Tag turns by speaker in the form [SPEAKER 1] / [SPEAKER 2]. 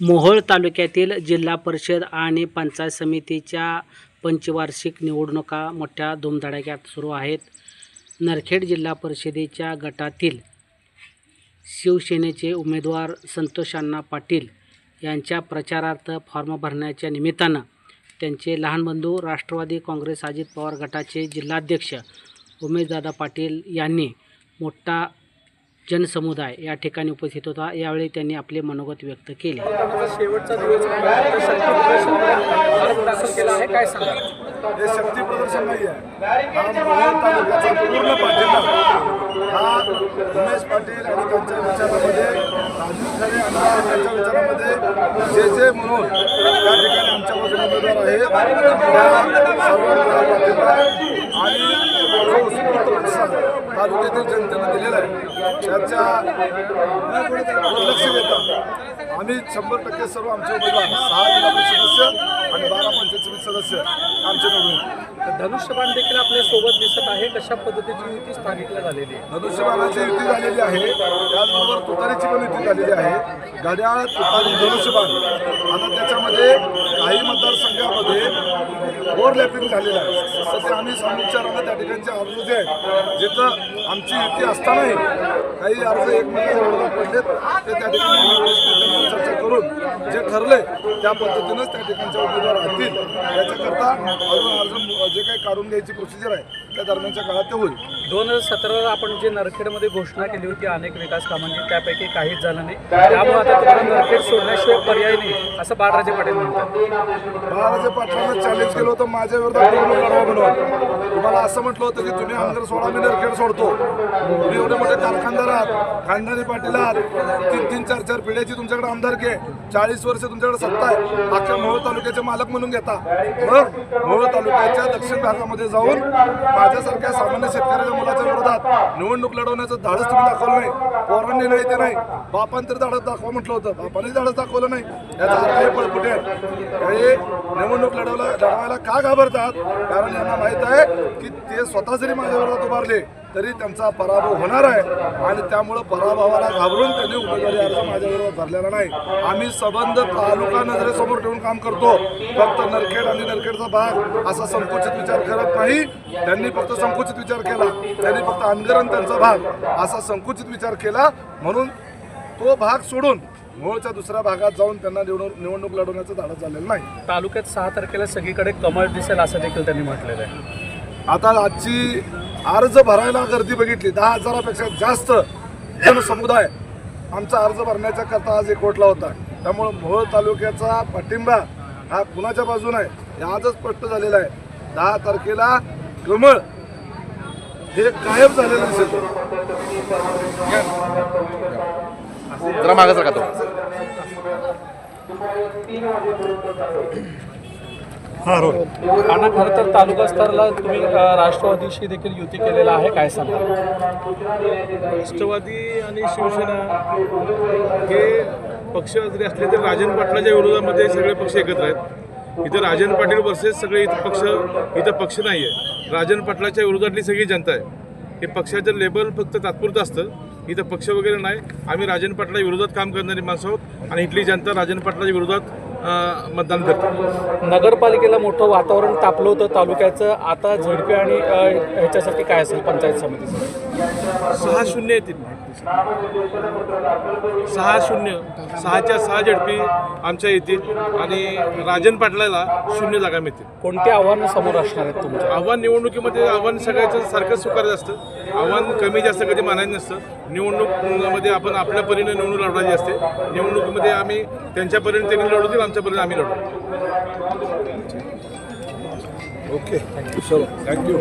[SPEAKER 1] मोहोळ तालुक्यातील जिल्हा परिषद आणि पंचायत समितीच्या पंचवार्षिक निवडणुका मोठ्या धुमधडाक्यात सुरू आहेत. नरखेड जिल्हा परिषदेच्या गटातील शिवसेनेचे उमेदवार संतोष अण्णा पाटील यांच्या प्रचारार्थ फॉर्म भरण्याच्या निमित्तानं त्यांचे लहान बंधू राष्ट्रवादी काँग्रेस अजित पवार गटाचे जिल्हाध्यक्ष उमेशदादा पाटील यांनी मोठा जनसमुदाय या ठिकाणी उपस्थित होता. यावेळी त्यांनी आपले मनोगत व्यक्त केले.
[SPEAKER 2] शेवटचा दिवस काय
[SPEAKER 3] हे शक्ती प्रदर्शन नाही आहे. हा पूर्ण पाठिंबा हा उमेश पाटील आणि त्यांच्या विचारामध्ये राजू खरे आणि त्यांच्या विचारामध्ये जे जे म्हणून त्या ठिकाणी आमच्या उमेदवार त्या पाठिंबा आणि जो उत्स्फूर्त प्रतिसाद तालुक्यातील जनतेने दिलेला आहे त्याच्या लक्ष देता आम्ही शंभर टक्के सर्व आमचे उमेदवार सहा जिल्हा परिषद सदस्य आणि बारा पंचायत समिती सदस्य आमचे निवडून.
[SPEAKER 2] धनुष्यबाण देखील आपल्यासोबत दिसत आहे. कशा पद्धतीची युती स्थानिकला झालेली आहे?
[SPEAKER 3] धनुष्यबाणाची युती झालेली आहे. त्याचबरोबर तुतारीची पण युती झालेली आहे. घड्याळ तुतारी धनुष्यबाण आता त्याच्यामध्ये काही मतदारसंघामध्ये ओव्हरलॅपिंग झालेलं आहे. सध्या आम्ही सामुच्चारानं त्या ठिकाणचे अर्ज जे आहेत जिथं आमची युती असतानाही काही अर्ज एकमेकांच्या विरोधात पडलेत. ते त्या ठिकाणी करून जे ठरलंय त्या पद्धतीनंच त्या ठिकाणचे उमेदवार राहतील. याच्याकरता अजून अर्ज जे काही काढून घ्यायची प्रोसिजर आहे त्या दरम्यानच्या काळात ते होईल.
[SPEAKER 2] दोन हजार सतराला आपण जे नरखेडमध्ये घोषणा केली होती अनेक विकास कामांची त्यापैकी काहीच झालं नाही. त्यामुळे आता तुम्हाला नरखेड सोडण्याशिवाय पर्याय नाही असं बाळराजे पाटील म्हणतात.
[SPEAKER 3] बाळाराजे पाटलांना चॅलेंज केलं होतं माझ्या विरोधात तुम्हाला असं म्हटलं होतं की तुम्ही आमदार सोळा मी नरखेड सोडतो. तुम्ही एवढे मोठे कारखानदार आहात खानदानी पाटील आहात. तीन तीन चार चार पिढ्याची तुमच्याकडे आमदारकी आहे. चाळीस वर्ष तुमच्याकडे सत्ता आहे. अख्ख्या मोहोळ तालुक्याचे मालक म्हणून घेता. मग मोहोळ तालुक्याच्या दक्षिण भागामध्ये जाऊन माझ्यासारख्या सामान्य शेतकऱ्याच्या मुलाच्या विरोधात निवडणूक लढवण्याचं धाडस तुम्ही दाखवलं नाही. पोरांनी नाही ते नाही. बापान तरी धाडस दाखवा म्हटलं होतं. बापाने धाडस दाखवलं नाही. याचा अर्थ हे पळपुटे आहे हे निवडणूक लढवला लढवायला का घाबरतात? कारण यांना माहीत आहे की ते स्वतः जरी माझ्या उभारले तरी त्यांचा पराभव होणार आहे. आणि त्यामुळं पराभवाला घाबरून त्यांनी उमेदवारी अर्ज माझ्याबरोबर भरलेला नाही. आम्ही सबंध तालुका नजरेसमोर ठेवून काम करतो. फक्त नरखेड आणि नरखेडचा भाग असा संकुचित विचार करत नाही. त्यांनी फक्त संकुचित विचार केला. त्यांनी फक्त अनगरण त्यांचा भाग असा संकुचित विचार केला. म्हणून तो भाग सोडून मूळच्या दुसऱ्या भागात जाऊन त्यांना निवडणूक निवडणूक लढवण्याचं धाडस झालेलं नाही.
[SPEAKER 2] तालुक्यात सहा तारखेला सगळीकडे कमळ दिसेल असं देखील त्यांनी म्हटलेलं आहे.
[SPEAKER 3] आता आजची अर्ज भरायला गर्दी बघितली. दहा हजारापेक्षा जास्त जनसमुदाय आमचा अर्ज भरण्याच्या करता आज एकवटला होता. त्यामुळं मोहोळ तालुक्याचा पाठिंबा हा कुणाच्या बाजूने आहे? हे आजच स्पष्ट झालेला आहे. दहा तारखेला कमळ हे गायब झालेलं दिसेल.
[SPEAKER 4] जरा मागं सरका तो?
[SPEAKER 2] आणि खरं तर तालुका स्तराला तुम्ही अ, राष्ट्रवादीशी देखील युती केलेला आहे काय सांगा
[SPEAKER 5] राष्ट्रवादी आणि शिवसेना हे पक्ष जरी असले तरी राजन पाटलाच्या विरोधामध्ये सगळे पक्ष एकत्र आहेत. इथं राजन पाटील वर्सेस सगळे इथं पक्ष इथं पक्ष नाही आहे राजन पाटलाच्या विरोधातली सगळी जनता आहे. हे पक्षाचं लेबल फक्त तात्पुरतं असतं. इथं पक्ष वगैरे नाही. आम्ही राजन पाटला विरोधात काम करणारी माणसं आहोत आणि इथली जनता राजन पाटलाच्या विरोधात मतदान करते.
[SPEAKER 2] नगरपालिकेला मोठं वातावरण तापलं होतं तालुक्याचं. आता झडपी आणि ह्याच्यासाठी काय असेल पंचायत समितीचं?
[SPEAKER 5] सहा शून्य येतील. सहा शून्य सहाच्या सहा झडपी आमच्या येतील आणि राजन पाटलाला शून्य जागा मिळतील.
[SPEAKER 2] कोणती आव्हानं समोर असणार आहेत तुमच्या?
[SPEAKER 5] आव्हान निवडणुकीमध्ये आव्हान सगळ्याचं सारखं स्वीकारायचं असतं. आव्हान कमी जास्त कधी मानायचं नसतं. निवडणुकीमध्ये आपण आपल्या परीने निवडणूक लढवायची असते. निवडणुकीमध्ये आम्ही त्यांच्या परीने त्यांनी लढवतील आमच्या परीने आम्ही लढवू
[SPEAKER 3] ओके. चलो. थँक्यू